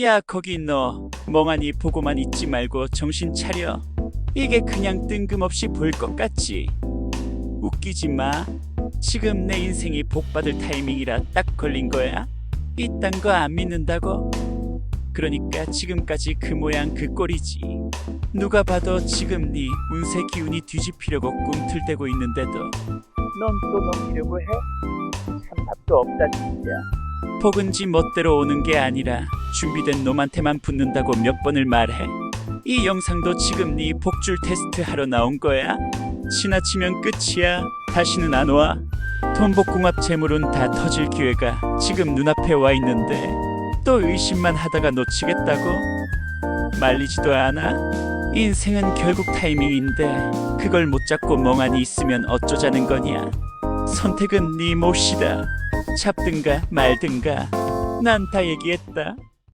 야 거기 너 멍하니 보고만 있지 말고 정신 차려. 이게 그냥 뜬금없이 볼것 같지. 웃기지 마. 지금 내 인생이 복받을 타이밍이라 딱 걸린 거야. 이딴 거 안 믿는다고? 그러니까 지금까지 그 모양 그 꼴이지. 누가 봐도 지금 네 운세 기운이 뒤집히려고 꿈틀대고 있는데도 넌또 넘기려고 해? 참 답도 없다 진짜. 복은지 멋대로 오는 게 아니라 준비된 놈한테만 붙는다고 몇 번을 말해. 이 영상도 지금 네 복줄 테스트 하러 나온 거야? 지나치면 끝이야. 다시는 안 와. 돈복궁합 재물은 다 터질 기회가 지금 눈앞에 와 있는데 또 의심만 하다가 놓치겠다고? 말리지도 않아? 인생은 결국 타이밍인데 그걸 못 잡고 멍하니 있으면 어쩌자는 거냐? 선택은 네 몫이다. 잡든가 말든가 난 다 얘기했다.